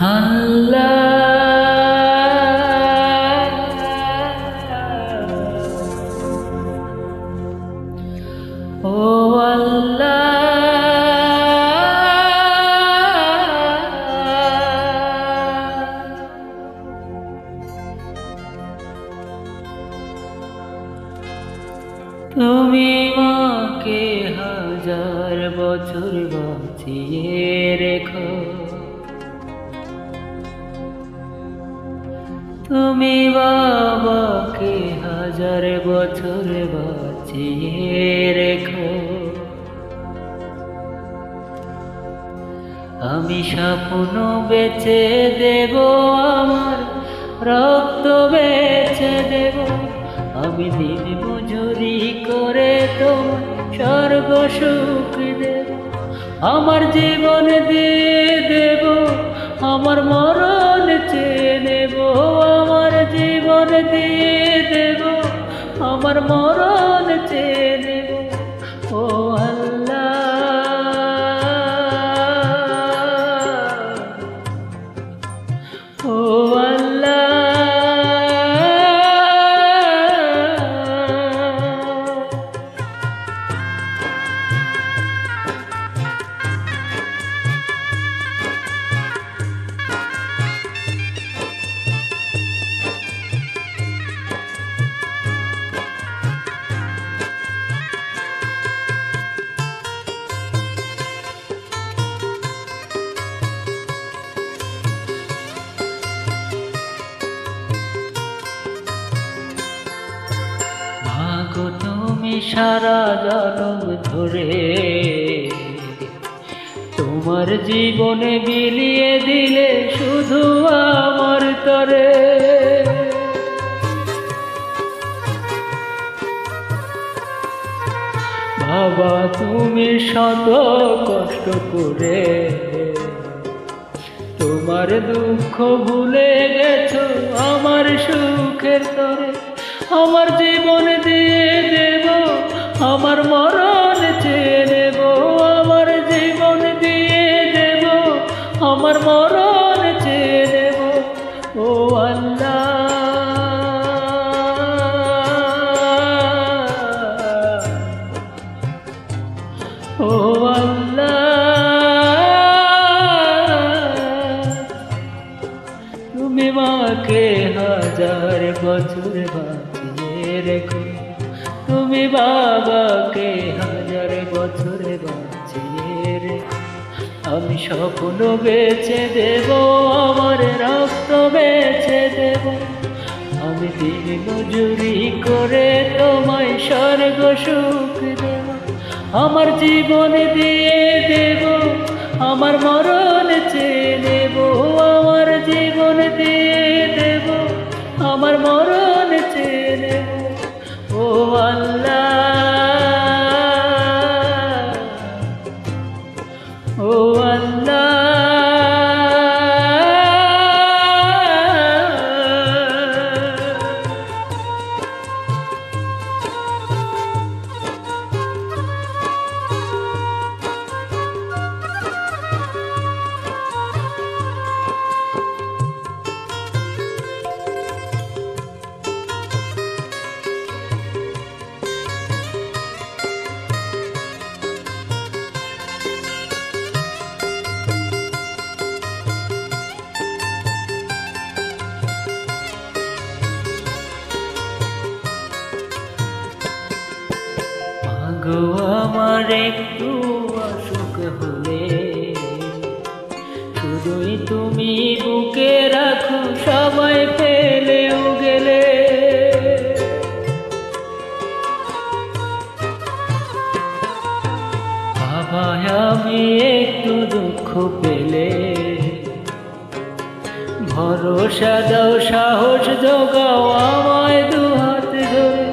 ও আল্লাহ। তুমি মাকে হাজার বছর বাঁচিয়ে রেখো। তুমি বাবাকে হাজার বছর বাঁচিয়ে রেখো। আমি স্বপ্ন বেচে দেব, আমার রক্ত বেচে দেব। আমি দিন মজুরি করে তোমার স্বর্গ সুখ দেব। আমার জীবন দিয়ে দেব, আমার মরণ চেয়ে নেব। জীবন দিয়ে দেব। আমার মরণ চেয়ে তুমি সারা জনম ধরে তোমার জীবনে বিলিয়ে দিলে শুধু আমার তরে। বাবা, তুমি শত কষ্ট করে তোমার দুঃখ ভুলে গেছো আমার সুখের তরে। আমার জীবন দিয়ে দেব, আমার মরণ চেয়ে নেব, আমার জীবন দিয়ে দেব, আমার মরণ চেয়ে নেব। ও আল্লাহ ও আল্লাহ, তুমি মাকে হাজার বছর বাঁচিয়ে রেখো। তুমি বাবাকে হাজার বছরে বাঁচিয়ে রেখো। আমি স্বপ্ন বেছে দেব, আমার রক্ত বেছে দেব। আমি দিন মজুরি করে তোমায় স্বর্গ সুখ দেব। আমার জীবন দিয়ে দেব, আমার মরণ চেয়ে নেব। আমার জীবন দিয়ে দেব, আমার মরণ চেয়ে নেব। আল্লাহ মাগো আমার একটু অসুখ হলে। শুধুই তুমি বুকে রাখো, সবাই ফেলেও গেলে। বাবা আমি একটু দুঃখ পেলে। ভরসা দাও, সাহস যোগাও আমায় দু হাত ধরে।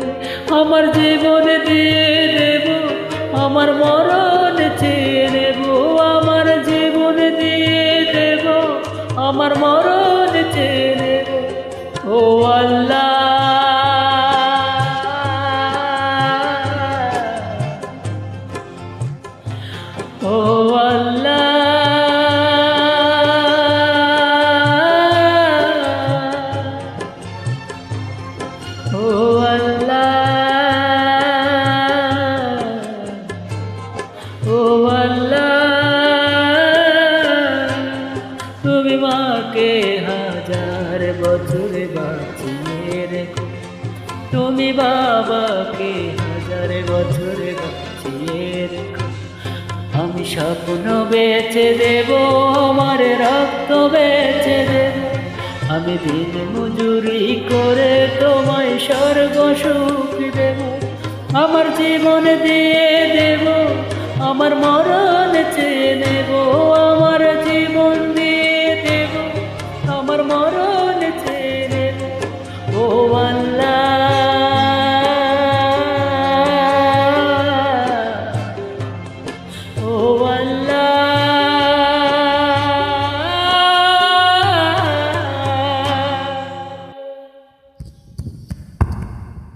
আমার জীবন দিয়ে আমার মরণ চেয়ে নেব, আমার জীবন দিয়ে দেব, আমার মরণ চেয়ে নেব। ও আল্লাহ ও আল্লাহ। তুমি বাবাকে হাজার বছর বাঁচিয়ে আমি স্বপ্ন বেচে দেব, আমার রক্ত বেচে দেব। আমি দিন মজুরি করে তোমায় স্বর্গ সুখ দেব। আমার জীবন দিয়ে দেব, আমার মরণ চেয়ে নেব।